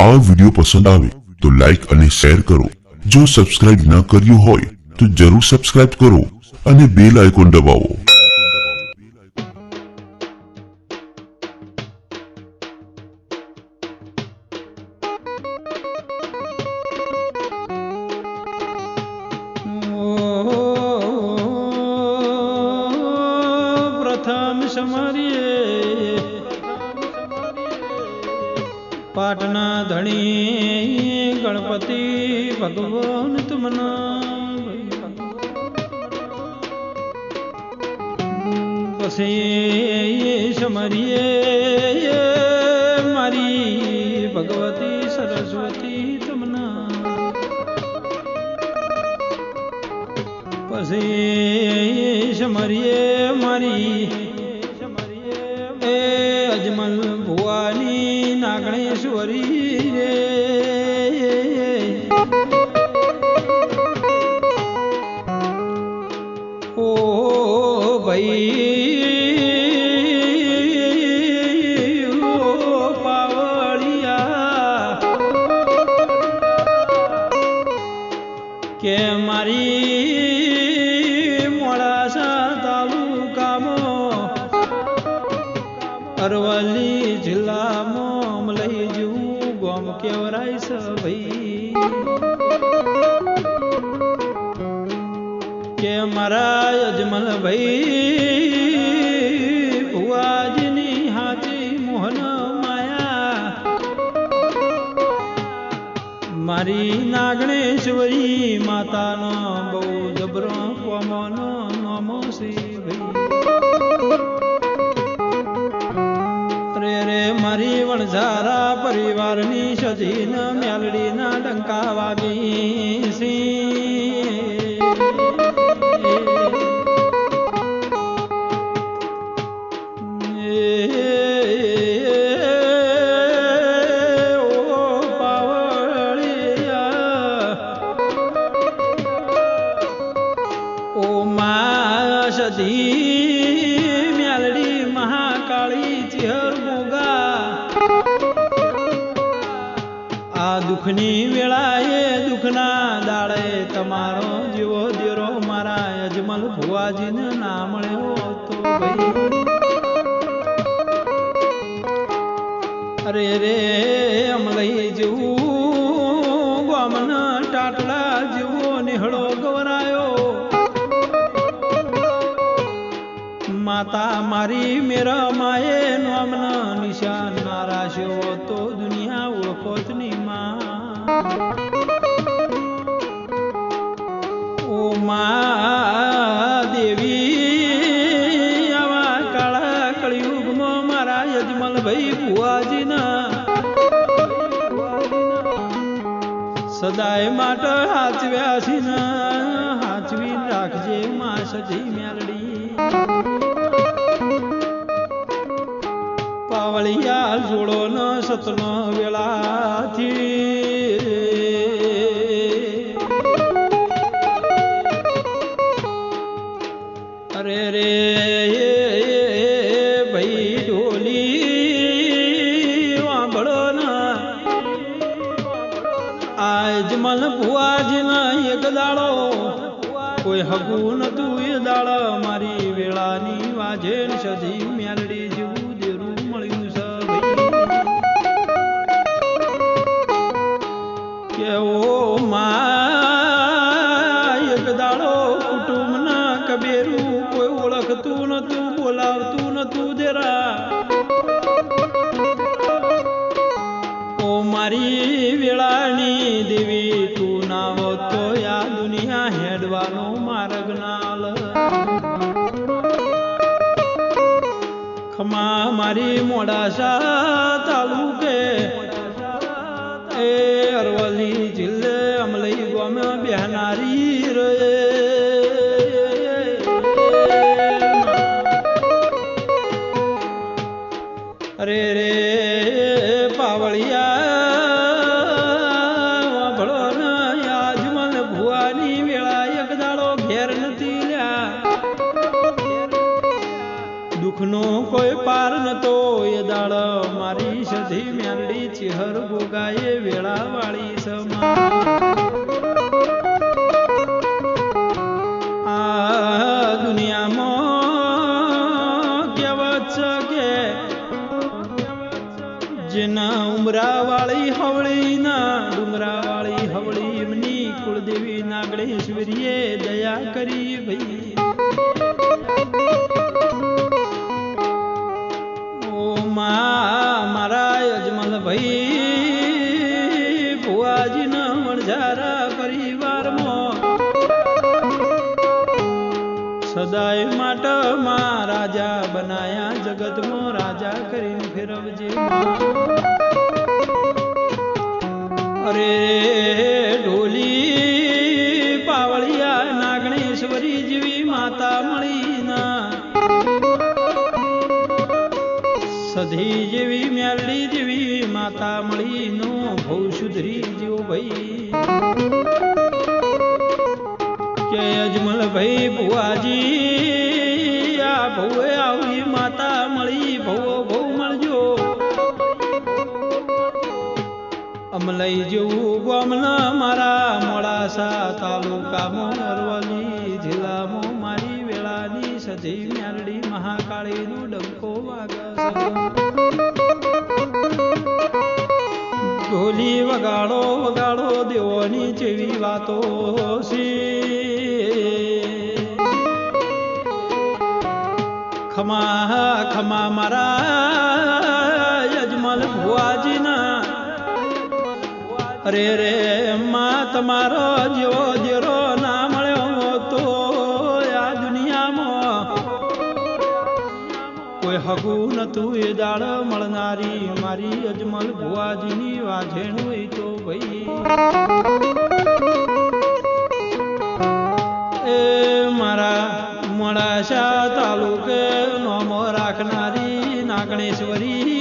આ વીડિયો પસંદ આવે તો લાઈક અને શેર કરો. જો સબસ્ક્રાઇબ ન કર્યું હોય તો જરૂર સબસ્ક્રાઇબ કરો અને બેલ આઇકોન દબાવો. પાટના ધણી ગણપતિ ભગવાન તુમના પછી સમરીએ મારી ભગવતી સરસ્વતી તમના પછી સમરીએ મારી નાગણેશ્વરી રે ઓ ભાઈ કે મારી મોડાસા તાલુકામાં અરવલ્લી કેવરાય છે કે મારા અજમલ ભાઈ, ભુવાજની હાચી મોહન માયા. મારી નાગણેશ્વરી માતાનો બહુ જબરો કોમનો નમો શ્રી ભાઈ. રે રે મારી વણઝારા પરિવારની સજીન મેલડીના ડંકા વાગી સી ઓ પાવળિયા ઓ મા સધી દુઃખની વેળાએ દુઃખના દાડે તમારો જીવો દેરો મારા અજમલ ભુવાજીને ના મળ્યો તો અરે રે અમલઈ જેવું, ગામન ટાટલા જેવો નિહળો ગવરાયો. માતા મારી મેરા માએ નોમના નિશાન ના રાશ્યો તો દુનિયા ઓળખોતની માં સદાય માટે હાચવ્યા છે ને હાચવી રાખજે માં સજી મેલડી. પાવળિયા જોડો ન સતનો વેળાથી આજ મન એક દાડો. કોઈ હગું નતું એ દાડો મારી વેળાની વાજે સજી મેલડી જેવું દેરું મળ્યું છે કેવો માં એક દાડો કુટુંબના કબેરું કોઈ ઓળખતું નતું, બોલાવતું નતું દેરા. મારી વેળાની દેવી, તું ના તો આ દુનિયા હેડવાનો માર્ગ નાલ. ખમા મારી મોડાસા તાલુકે એ અરવલ્લી જિલ્લે અમલઈ ગામે બેહનારી રે ઘેર નથી લ્યા. દુઃખનો કોઈ પાર નતો. એ દાળ મારી સધી મેલડી ચિહર હર ગોગાએ વેળા વાળી સમા નાગણેશ્વરીએ દયા કરી ભાઈ. ઓ મારા યજમલ ભાઈ, ભુવાજીના વણઝારા સદાય માટે માં રાજા બનાયા જગતમાં રાજા કરીને ફેરવજે અરે માતા નો ભવ સુધરી જો ભાઈ. કે અજમલ ભાઈ ભુવાજી, આ ભવે આવી માતા મળી, ભવો ભવ મળજો. અમલઈ જેવું ગામના મારા મોડાસા તાલુકામાં અરવલ્લી જિલ્લામાં મારી વેળાની સજી મ્યારડી મહાકાળીનો ડંકો વાગે ઢોલી વગાડો વગાડો દેવોની જેવી વાતો ખમા ખમા મારા યજમાન ભુવાજીના. અરે રે માં તમારો જેવો જેરો કોઈ હગું નતું એ દાળ મળનારી. મારી અજમલ ભુવાજીની વાજેણ હોય તો ભાઈ. એ મારા મોડાસા તાલુકે નોમો રાખનારી નાગણેશ્વરી